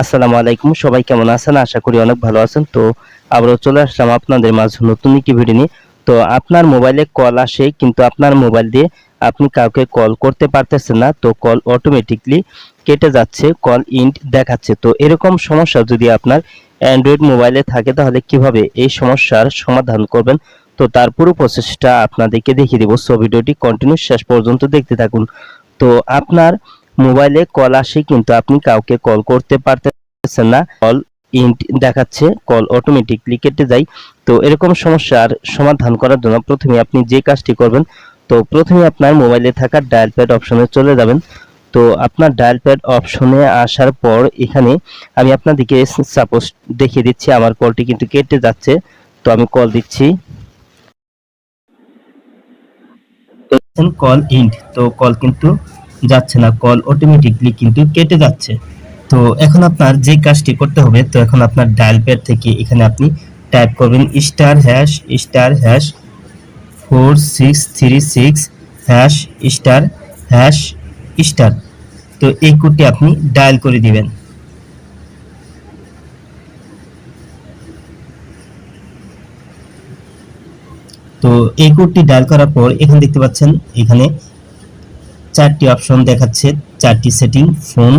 আসসালামু আলাইকুম। সবাই কেমন আছেন? আশা করি অনেক ভালো আছেন। তো আবারও চলে আসলাম আপনাদের মাঝে নতুন একটি ভিডিও নিয়ে। তো আপনার মোবাইলে কল আসে, কিন্তু আপনার মোবাইল দিয়ে আপনি কাউকে কল করতে পারতেছেন না। তো কল অটোমেটিকলি কেটে যাচ্ছে কল ইন্ট দেখাচ্ছে। তো এরকম সমস্যা যদি আপনার অ্যান্ড্রয়েড মোবাইলে থাকে, তাহলে কীভাবে এই সমস্যার সমাধান করবেন? তো তার পুরো প্রসেসটা আপনাদেরকে দেখিয়ে দেবো। সো ভিডিওটি কন্টিনিউ শেষ পর্যন্ত দেখতে থাকুন। তো আপনার মোবাইলে কল আসে কিন্তু আপনি কাউকে কল করতে পারতেছেন না। কল ইন্ট দেখাচ্ছে, কল অটোমেটিকলি কেটে যায়। তো এরকম সমস্যার সমাধান করার জন্য প্রথমে আপনি যে কাজটি করবেন, তো প্রথমে আপনার মোবাইলে থাকা ডায়াল প্যাড অপশনে চলে যাবেন। তো আপনার ডায়াল প্যাড অপশনে আসার পর এখানে আমি আপনাদেরকে সাপোজ দেখিয়ে দিচ্ছি, আমার কলটি কিন্তু কেটে যাচ্ছে। তো আমি কল দিচ্ছি। কল ইন্ট, তো কল কিন্তু যাচ্ছে না কল অটোমেটিকলি কিন্তু কেটে যাচ্ছে। তো এখন আপনার যে কাজটি করতে হবে, তো এখন আপনার ডায়াল প্যাড থেকে এখানে আপনি টাইপ করবেন star hash star hash four six three six hash star hash star তো এই কোডটি আপনি ডায়াল করে দিবেন। তো এই কোডটি ডায়াল করার পর এখানে দেখতে পাচ্ছেন, এখানে চারটি অপশন দেখাচ্ছে। চারটি setting, phone,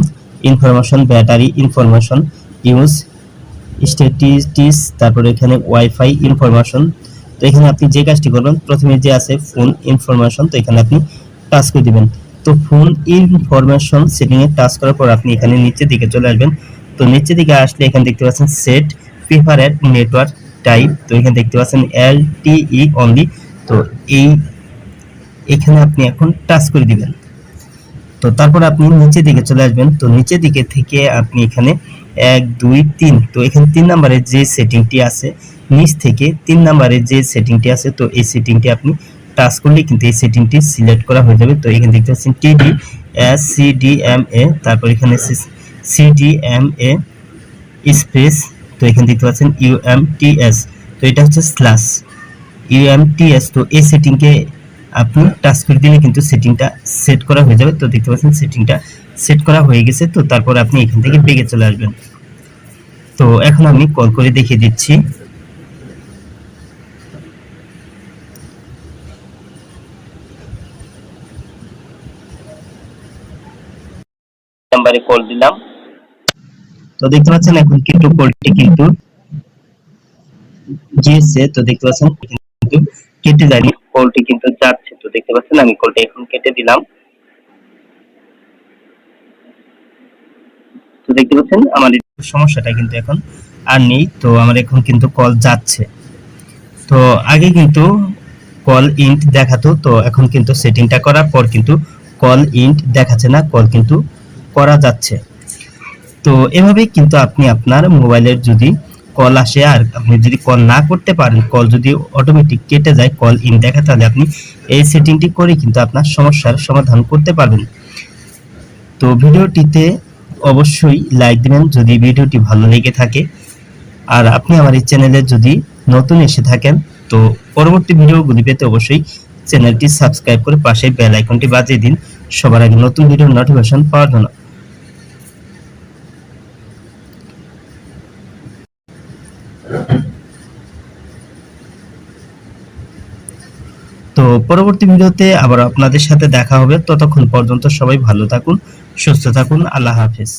information, battery, information, use statistics তারপরে এখানে ওয়াইফাই, ইনফরমেশন। তো এখানে আপনি যে কাজটি করবেন, প্রথমে যে আছে ফোন, ইনফরমেশন, তো এখানে আপনি টাচ করে দিবেন। তো ফোন, ইনফরমেশন সেটিং এ টাচ করার পর আপনি এখানে নিচের দিকে চলে আসবেন। তো নিচের দিকে আসলে এখানে দেখতে পাচ্ছেন সেট প্রিফারেড নেটওয়ার্ক টাইপ তো এখানে দেখতে পাচ্ছেন এল টি ই অনলি তো এই, এখানে আপনি এখন টাচ করে দিবেন। তো তারপর আপনি নিচের দিকে চলে আসবেন। তো নিচের দিকে থেকে আপনি এখানে এক, দুই, তিন। তো এখানে তিন নম্বরের যে সেটিংটি আছে, নিচ থেকে তিন নম্বরের যে সেটিংটি আছে, তো এই সেটিংটি আপনি টাচ করলে কিন্তু এই সেটিংটি সিলেক্ট করা হয়ে যাবে। তো এখানে দেখতে পাচ্ছেন TD S C D M A তারপর এখানে C D M A space তো এখানে দেখতে পাচ্ছেন ইউএমটিএস তো এটা হচ্ছে স্ল্যাশ ইউএমটিএস তো এই সেটিংকে আপনি টাচ করে দিলে কিন্তু সেটিংটা সেট করা হয়ে যাবে। তো দেখতে পাচ্ছেন সেটিংটা সেট করা হয়ে গেছে। তো তারপর আপনি এখান থেকে বেগে চলে আসবেন। তো এখন আমি কল করে দেখিয়ে দিচ্ছি। নাম্বারে কল দিলাম। তো দেখতে পাচ্ছেন এখন কিন্তু কলটি কিন্তু গিয়েছে। তো দেখতে পাচ্ছেন, কিন্তু কেটে যায়নি। কলটি কিন্তু যাচ্ছে। তো দেখতে পাচ্ছেন, আমি কলটা এখন কেটে দিলাম। তো দেখতে পাচ্ছেন আমার সমস্যাটা কিন্তু এখন আর নেই। তো আমার এখন কিন্তু কল যাচ্ছে। তো আগে কিন্তু কল ইন্ট দেখাতো, তো এখন কিন্তু সেটিংটা করার পর কিন্তু কল ইন্ট দেখাচ্ছে না কল কিন্তু করা যাচ্ছে। তো এভাবেই কিন্তু আপনি আপনার মোবাইলের যদি কল আসে আর আপনি যদি কল না করতে পারেন, কল যদি অটোমেটিক কেটে যায়, কল ইন দেখা, তাহলে আপনি এই সেটিংটি করে কিন্তু আপনার সমস্যার সমাধান করতে পারবেন। তো ভিডিওটিতে অবশ্যই লাইক দিবেন যদি ভিডিওটি ভালো লেগে থাকে। আর আপনি আমার এই চ্যানেলে যদি নতুন এসে থাকেন, তো পরবর্তী ভিডিওগুলি পেতে অবশ্যই চ্যানেলটি সাবস্ক্রাইব করে পাশে বেল আইকনটি বাজিয়ে দিন। সবার আগে নতুন ভিডিওর নোটিফিকেশন পাওয়ার জন্য। তো পরবর্তী ভিডিওতে আবার আপনাদের সাথে দেখা হবে। ততক্ষণ পর্যন্ত সবাই ভালো থাকুন, সুস্থ থাকুন। আল্লাহ হাফেজ।